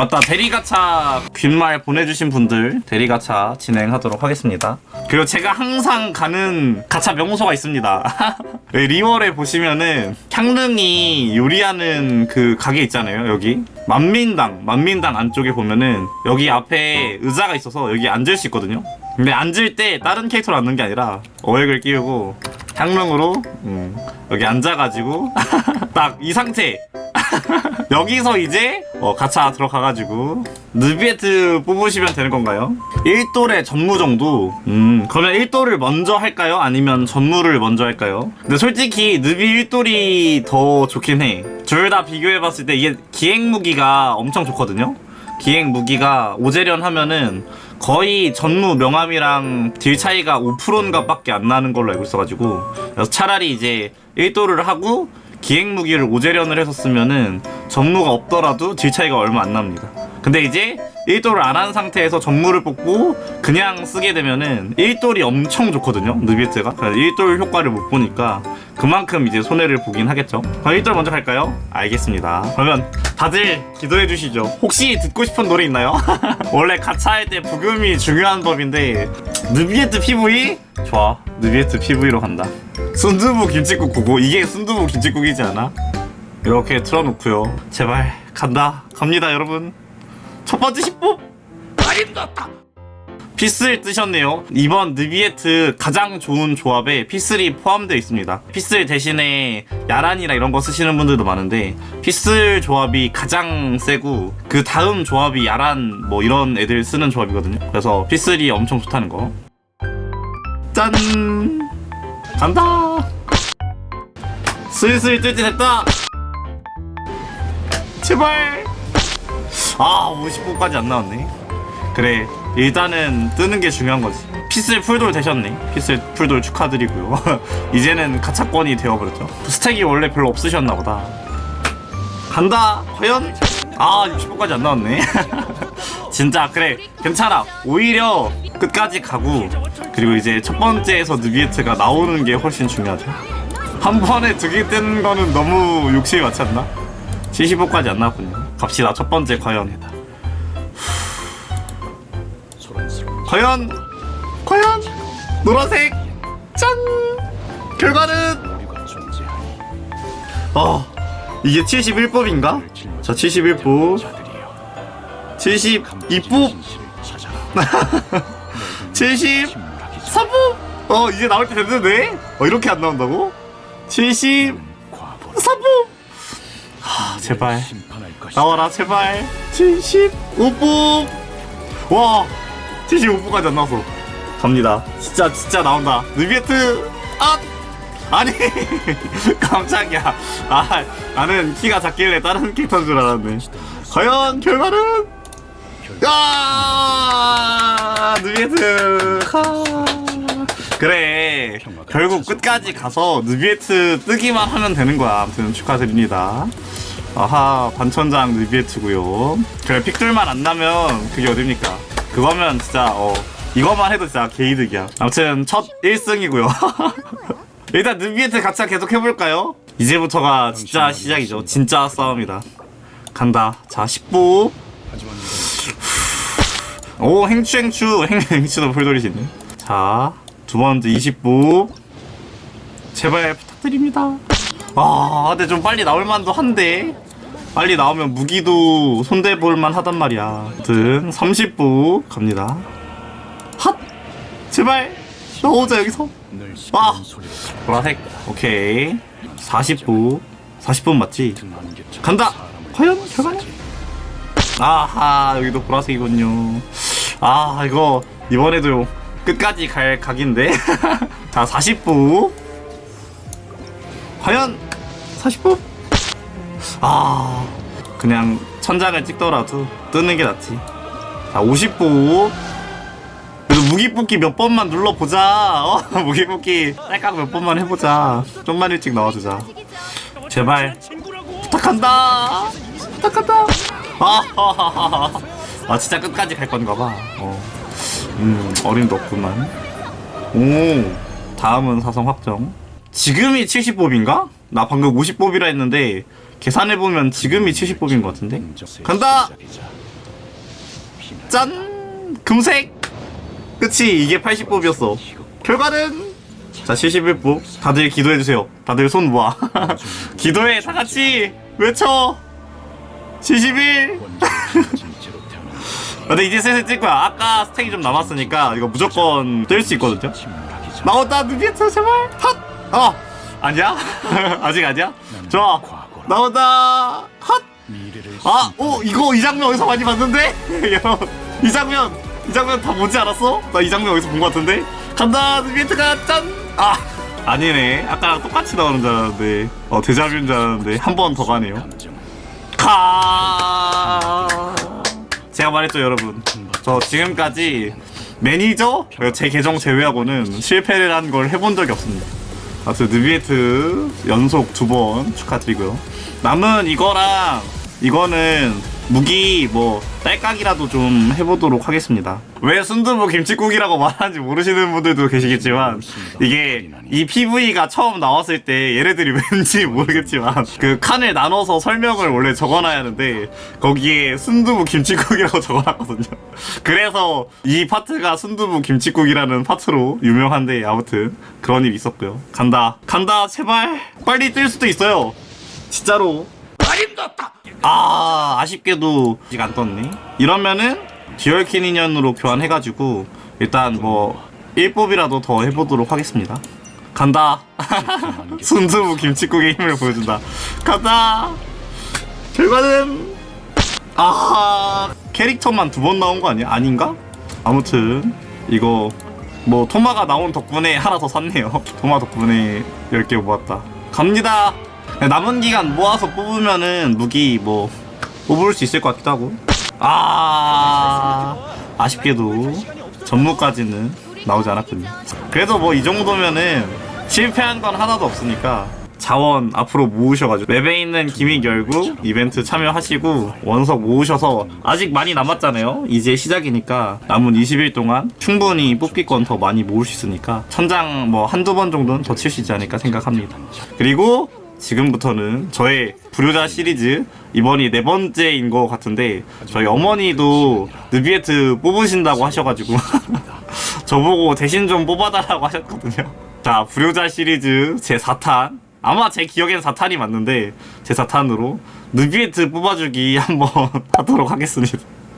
맞다. 대리가차 귓말 보내주신 분들 대리가차 진행하도록 하겠습니다. 그리고 제가 항상 가는 가차 명소가 있습니다. 여기 리월에 보시면은 향릉이 요리하는 그 가게 있잖아요 여기. 만민당 만민당 안쪽에 보면은 여기 앞에 의자가 있어서 여기 앉을 수 있거든요. 근데 앉을 때 다른 캐릭터로 앉는 게 아니라 어획을 끼우고 향릉으로 음, 여기 앉아가지고 딱 이 상태 여기서 이제 어, 가차 들어가가지고 느비에트 뽑으시면 되는 건가요? 1돌의 전무 정도? 음 그러면 1돌을 먼저 할까요? 아니면 전무를 먼저 할까요? 근데 솔직히 느비 1돌이 더 좋긴 해둘 다 비교해봤을 때 이게 기행 무기가 엄청 좋거든요? 기행 무기가 오재련 하면은 거의 전무 명함이랑 딜 차이가 5%인가 밖에 안 나는 걸로 알고 있어가지고 그래서 차라리 이제 1도를 하고 기행 무기를 오재련을 해서 쓰면은 전무가 없더라도 딜 차이가 얼마 안 납니다. 근데 이제 1돌을 안 한 상태에서 전무를 뽑고 그냥 쓰게 되면은 1돌이 엄청 좋거든요. 느비에트가. 그래서 1돌 효과를 못 보니까 그만큼 이제 손해를 보긴 하겠죠. 그럼 1돌 먼저 갈까요? 알겠습니다. 그러면 다들 기도해 주시죠. 혹시 듣고 싶은 노래 있나요? 원래 가차할 때 부금이 중요한 법인데 느비에트 PV? 좋아. 느비에트 PV로 간다. 순두부 김치국 구고 이게 순두부 김치국이지 않아? 이렇게 틀어놓고요. 제발 간다. 갑니다, 여러분. 첫 번째 10보 아림 넣었다. 피스를 뜨셨네요. 이번 느비에트 가장 좋은 조합에 피슬이 포함되어 있습니다. 피슬 대신에 야란이나 이런 거 쓰시는 분들도 많은데 피슬 조합이 가장 세고 그 다음 조합이 야란 뭐 이런 애들 쓰는 조합이거든요. 그래서 피슬이 엄청 좋다는 거. 짠! 간다! 슬슬 뜰 때 됐다! 제발! 아, 50분까지 안 나왔네. 그래, 일단은 뜨는 게 중요한 거지. 피슬 풀돌 되셨네. 피슬 풀돌 축하드리고요. 이제는 가차권이 되어버렸죠. 스택이 원래 별로 없으셨나 보다. 간다! 과연? 아, 60분까지 안 나왔네. 진짜, 그래. 괜찮아. 오히려 끝까지 가고, 그리고 이제 첫 번째에서 느비에트가 나오는 게 훨씬 중요하죠. 한 번에 두 개 뜨는 거는 너무 욕심이 않나? 75까지 안 나왔군요. 갑시다. 첫 번째 과연. 과연! 과연! 노란색! 짠! 결과는? 어 이게 71법인가? 자 71법 72법 73법 어 이제 나올 때 됐는데? 어 이렇게 안 나온다고? 73법 하 제발. 나와라 제발. 75법 와 75분까지 안 나왔어 갑니다. 진짜 진짜 나온다. 느비에트 아 아니 깜짝이야. 아 나는 키가 작길래 다른 캐릭터인 줄 알았네. 과연 결과는? 야! 느비에트 하. 그래. 결국 끝까지 가서 느비에트 뜨기만 하면 되는 거야. 아무튼 축하드립니다 아하 반천장 느비에트고요. 그래 픽들만 안 나면 그게 어딥니까? 그거면 진짜 어 이거만 해도 진짜 개이득이야. 아무튼 첫 1승이고요. 일단 느비에트 같이 계속 해볼까요? 이제부터가 진짜 시작이죠. 진짜 싸움이다. 간다. 자 10보 오 행추 행추. 행, 행추도 풀돌이시네. 자 두 번째 20보 제발 부탁드립니다 아 근데 좀 빨리 나올 만도 한데. 빨리 나오면 무기도 손대볼만 하단 말이야. 아무튼 30부 갑니다. 핫! 제발! 나오자 여기서. 아! 보라색. 오케이. 40부. 40분 맞지? 간다! 과연 결과는? 아하 여기도 보라색이군요. 아 이거 이번에도 끝까지 갈 각인데? 자 40부 과연 40부 아 그냥 천장을 찍더라도 뜨는 게 낫지. 자 50부 그래도 무기 뽑기 몇 번만 눌러보자. 어? 무기 뽑기 딸깍 몇 번만 해보자. 좀만 일찍 나와주자. 제발 부탁한다. 부탁한다. 아, 아 진짜 끝까지 갈 건가 봐. 어. 음 어림도 없구만. 오 다음은 사성 확정 지금이 70법인가? 나 방금 50법이라 했는데 계산해보면 지금이 70법인 것 같은데 간다! 짠! 금색! 그치, 이게 80뽑이었어. 결과는 자 71부 다들 기도해주세요 다들 손 모아 기도해 다같이 외쳐 71 근데 이제 슬슬 뜰 거야 아까 스택이 좀 남았으니까 이거 무조건 뜰 수 있거든요 나온다 누비에트 제발 핫! 어 아니야? 아직 아니야? 좋아 나온다 핫! 아! 오 이거 이 장면 어디서 많이 봤는데? 여러분 이 장면 이 장면 다 보지 않았어? 나 이 장면 어디서 본 것 같은데? 간다 누비에트가 짠! 아 아니네 아까랑 똑같이 나오는 줄 알았는데 어 데자뷰인 줄 알았는데 한 번 더 가네요 가 제가 말했죠 여러분 저 지금까지 매니저 제 계정 제외하고는 실패를 한 걸 해본 적이 없습니다 아무튼 느비에트 연속 두 번 축하드리고요. 남은 이거랑 이거는 무기 뭐 딸깍이라도 좀 해보도록 하겠습니다. 왜 순두부 김치국이라고 말하는지 모르시는 분들도 계시겠지만 이게 이 PV가 처음 나왔을 때 얘네들이 왠지 모르겠지만 그 칸을 나눠서 설명을 원래 적어놔야 하는데 거기에 순두부 김치국이라고 적어놨거든요. 그래서 이 파트가 순두부 김치국이라는 파트로 유명한데 아무튼 그런 일이 있었고요. 간다. 간다 제발. 빨리 뜰 수도 있어요. 진짜로 아 아쉽게도 아직 안 떴네. 이러면은 듀얼킨 인연으로 교환해가지고 일단 뭐 1뽑이라도 더 해보도록 하겠습니다. 간다. 순두부 김치국의 힘을 보여준다. 간다. 결과는 아 캐릭터만 두 번 나온 거 아니야? 아닌가? 아무튼 이거 뭐 토마가 나온 덕분에 하나 더 샀네요. 토마 덕분에 10개 모았다. 갑니다 남은 기간 모아서 뽑으면은 무기 뭐 뽑을 수 있을 것 같기도 하고. 아 아쉽게도 전무까지는 나오지 않았군요. 그래도 뭐 이 정도면은 실패한 건 하나도 없으니까 자원 앞으로 모으셔가지고 웹에 있는 기믹 열고 이벤트 참여하시고 원석 모으셔서 아직 많이 남았잖아요. 이제 시작이니까 남은 20일 동안 충분히 뽑기권 더 많이 모을 수 있으니까 천장 뭐 한두 번 정도는 더 칠 수 있지 않을까 생각합니다. 그리고 지금부터는 저의 불효자 시리즈 이번이 네 번째인 것 같은데 저희 어머니도 느비에트 뽑으신다고 하셔가지고 저보고 대신 좀 뽑아달라고 하셨거든요. 자 불효자 시리즈 제 4탄. 아마 제 기억엔 4탄이 맞는데 제 4탄으로 느비에트 뽑아주기 한번 하도록 하겠습니다